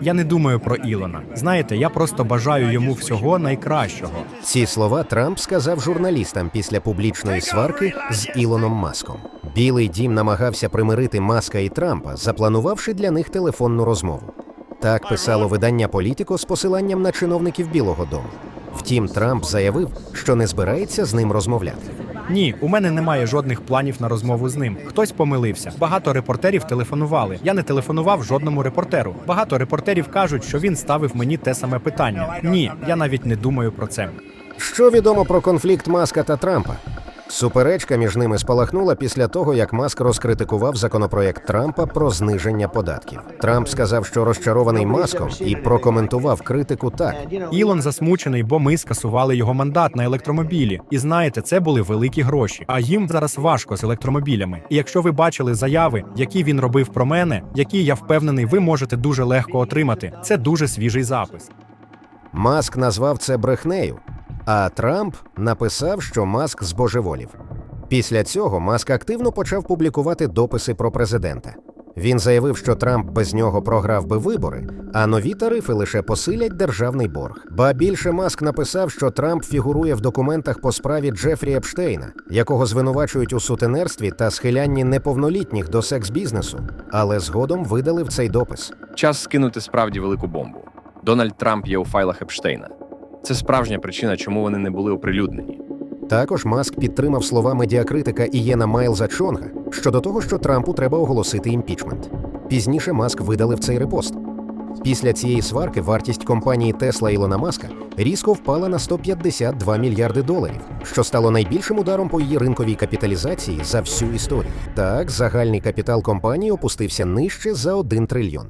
Я не думаю про Ілона. Знаєте, я просто бажаю йому всього найкращого. Ці слова Трамп сказав журналістам після публічної сварки з Ілоном Маском. Білий дім намагався примирити Маска і Трампа, запланувавши для них телефонну розмову. Так писало видання Політіко з посиланням на чиновників Білого Дому. Втім, Трамп заявив, що не збирається з ним розмовляти. Ні, у мене немає жодних планів на розмову з ним. Хтось помилився. Багато репортерів телефонували. Я не телефонував жодному репортеру. Багато репортерів кажуть, що він ставив мені те саме питання. Ні, я навіть не думаю про це. Що відомо про конфлікт Маска та Трампа? Суперечка між ними спалахнула після того, як Маск розкритикував законопроект Трампа про зниження податків. Трамп сказав, що розчарований маском, і прокоментував критику так. Ілон засмучений, бо ми скасували його мандат на електромобілі. І знаєте, це були великі гроші. А їм зараз важко з електромобілями. І якщо ви бачили заяви, які він робив про мене, які я впевнений, ви можете дуже легко отримати. Це дуже свіжий запис. Маск назвав це брехнею, а Трамп написав, що Маск збожеволів. Після цього Маск активно почав публікувати дописи про президента. Він заявив, що Трамп без нього програв би вибори, а нові тарифи лише посилять державний борг. Ба більше Маск написав, що Трамп фігурує в документах по справі Джефрі Епштейна, якого звинувачують у сутенерстві та схилянні неповнолітніх до секс-бізнесу, але згодом видалив цей допис. Час скинути справді велику бомбу. Дональд Трамп є у файлах Епштейна. Це справжня причина, чому вони не були оприлюднені. Також Маск підтримав слова медіакритика Ієна Майлза Чонга щодо того, що Трампу треба оголосити імпічмент. Пізніше Маск видалив цей репост. Після цієї сварки вартість компанії Тесла Ілона Маска різко впала на 152 мільярди доларів, що стало найбільшим ударом по її ринковій капіталізації за всю історію. Так, загальний капітал компанії опустився нижче за 1 трильйон.